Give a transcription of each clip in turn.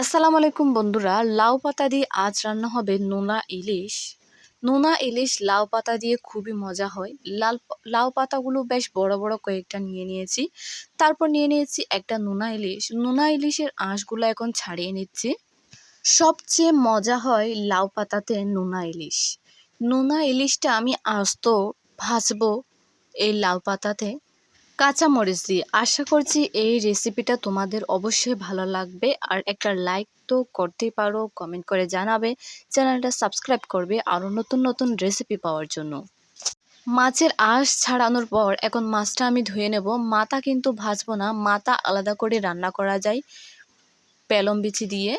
আসসালামু আলাইকুম বন্ধুরা, লাউ পাতা দিয়ে আজ রান্না হবে নোনা ইলিশ। নোনা ইলিশ লাউ পাতা দিয়ে খুবই মজা হয়। লাল লাউ পাতাগুলো বেশ বড় বড় কয়েকটা নিয়ে নিয়েছি। তারপর নিয়ে নিয়েছি একটা নোনা ইলিশ। নোনা ইলিশের আঁশগুলো এখন ছাড়িয়ে নিচ্ছি। সবচেয়ে মজা হয় লাউ পাতাতে নোনা ইলিশ। নোনা ইলিশটা আমি আস্ত ভাজবো এই লাউ পাতাতে। কাঁচামরিচ দিয়ে। আশা করছি এই রেসিপিটা তোমাদের অবশ্যই ভালো লাগবে। আর একটা লাইক তো করতেই পারো কমেন্ট করে জানাবে। চ্যানেলটা সাবস্ক্রাইব করবে আরও নতুন নতুন রেসিপি পাওয়ার জন্য। মাছের আঁশ ছাড়ানোর পর এখন মাছটা আমি ধুয়ে নেব। মাথা কিন্তু ভাজবো না, মাথা আলাদা করে রান্না করা যায়। পেলম বিচি দিয়ে।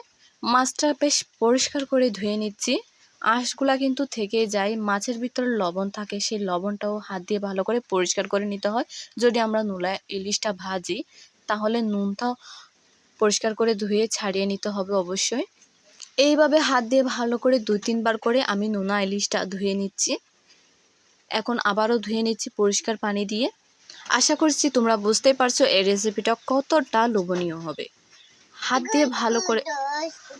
মাছটা বেশ পরিষ্কার করে ধুয়ে নিচ্ছি। আঁশগুলা কিন্তু থেকে যায়। মাছের ভিতরে লবণ থাকে, সেই লবণটাও হাত দিয়ে ভালো করে পরিষ্কার করে নিতে হয়। যদি আমরা নুলা ইলিশটা ভাজি, তাহলে নুনটাও পরিষ্কার করে ধুয়ে ছাড়িয়ে নিতে হবে অবশ্যই। এইভাবে হাত দিয়ে ভালো করে দুই তিনবার করে আমি নোনা ইলিশটা ধুয়ে নিচ্ছি। এখন আবারও ধুয়ে নিচ্ছি পরিষ্কার পানি দিয়ে। আশা করছি তোমরা বুঝতেই পারছ এই রেসিপিটা কতটা লোভনীয় হবে। হাত দিয়ে ভালো করে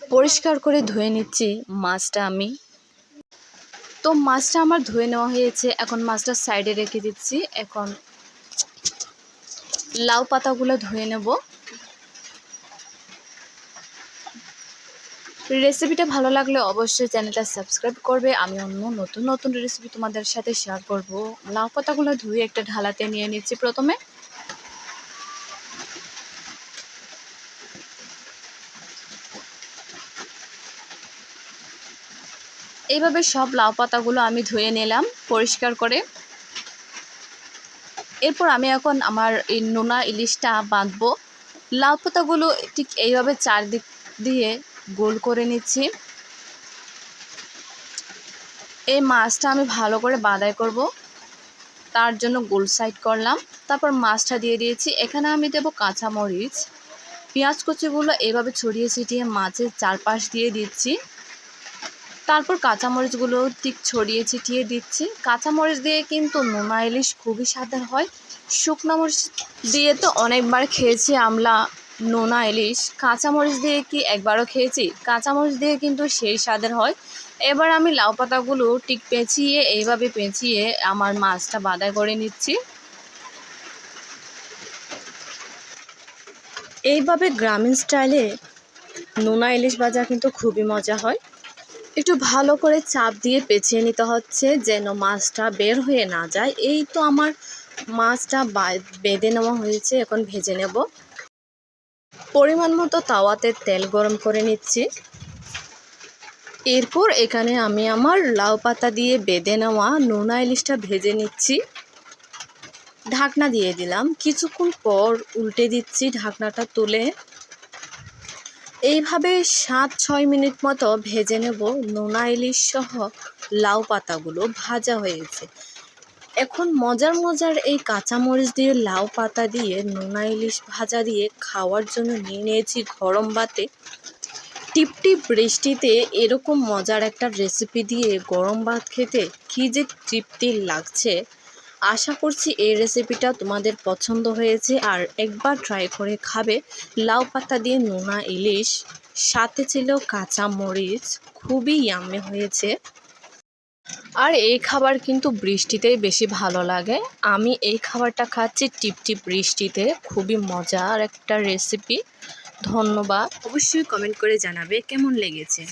পরিষ্কার করে ধুয়ে নিচ্ছি মাছটা আমি। তো মাছটা আমার ধুয়ে নেওয়া হয়েছে। এখন মাছটা সাইডে রেখে দিচ্ছি। এখন লাউ পাতাগুলো ধুয়ে নেব। রেসিপিটা ভালো লাগলে অবশ্যই চ্যানেলটা সাবস্ক্রাইব করবে। আমি অন্য নতুন নতুন রেসিপি তোমাদের সাথে শেয়ার করব। লাউ পাতাগুলো ধুয়ে একটা ঢালাতে নিয়ে নিচ্ছি প্রথমে। এইভাবে সব লাউ পাতাগুলো আমি ধুয়ে নিলাম পরিষ্কার করে। এরপর আমি এখন আমার এই নোনা ইলিশটা বাঁধবো। লাউ পাতাগুলো ঠিক এইভাবে চারদিক দিয়ে গোল করে নিচ্ছি। এই মাছটা আমি ভালো করে বাদাই করব। তার জন্য গোল সাইড করলাম। তারপর মাছটা দিয়ে দিয়েছি। এখানে আমি দেব কাঁচামরিচ। পেঁয়াজ কুচিগুলো এভাবে ছড়িয়ে ছিটিয়ে মাছের চারপাশ দিয়ে দিচ্ছি। তারপর কাঁচামরিচগুলো ঠিক ছড়িয়ে ছিটিয়ে দিচ্ছি। কাঁচামরিচ দিয়ে কিন্তু নোনা ইলিশ খুবই স্বাদের হয়। শুকনো মরিচ দিয়ে তো অনেকবার খেয়েছি আমরা নোনা ইলিশ। কাঁচামরিচ দিয়ে কি একবারও খেয়েছি? কাঁচামরিচ দিয়ে কিন্তু সেই স্বাদের হয়। এবার আমি লাউ পাতাগুলো ঠিক পেঁচিয়ে, এইভাবে পেঁচিয়ে আমার মাছটা বাদাই করে নিচ্ছি। এইভাবে গ্রামীণ স্টাইলে নোনা ইলিশ ভাজা কিন্তু খুবই মজা হয়। একটু ভালো করে চাপ দিয়ে পেঁচিয়ে নিতে হচ্ছে যেন মাছটা বের হয়ে না যায়। এই তো আমার মাছটা বেঁধে নেওয়া হয়েছে, এখন ভেজে নেব। পরিমাণ মতো তাওয়াতে তেল গরম করে নিচ্ছি। এরপর এখানে আমি আমার লাউ পাতা দিয়ে বেঁধে নেওয়া নোনা ইলিশটা ভেজে নিচ্ছি। ঢাকনা দিয়ে দিলাম। কিছুক্ষণ পর উল্টে দিচ্ছি ঢাকনাটা তুলে। এইভাবে সাত, ছয় মিনিট মতো ভেজে নেব নোনা ইলিশ সহ লাউ পাতাগুলো, ভাজা হয়েছে। এখন মজার মজার এই কাঁচামরিচ দিয়ে লাউ পাতা দিয়ে নোনা ইলিশ ভাজা দিয়ে খাওয়ার জন্য নিয়ে নিয়েছি গরম ভাতে। টিপটিপ বৃষ্টিতে এরকম মজার একটা রেসিপি দিয়ে গরম ভাত খেতে কী যে তৃপ্তির লাগছে। আশা করছি এই রেসিপিটা তোমাদের পছন্দ হয়েছে। আর একবার ট্রাই করে খাবে। লাউ পাতা দিয়ে নোনা ইলিশ, সাথে ছিল কাঁচা মরিচ, খুবই ইয়াম্মে হয়েছে। আর এই খাবার কিন্তু বৃষ্টিতেই বেশি ভালো লাগে। আমি এই খাবারটা খাচ্ছি টিপটিপ বৃষ্টিতে। খুবই মজার একটা রেসিপি ধন্যবাদ। অবশ্যই কমেন্ট করে জানাবে কেমন লেগেছে।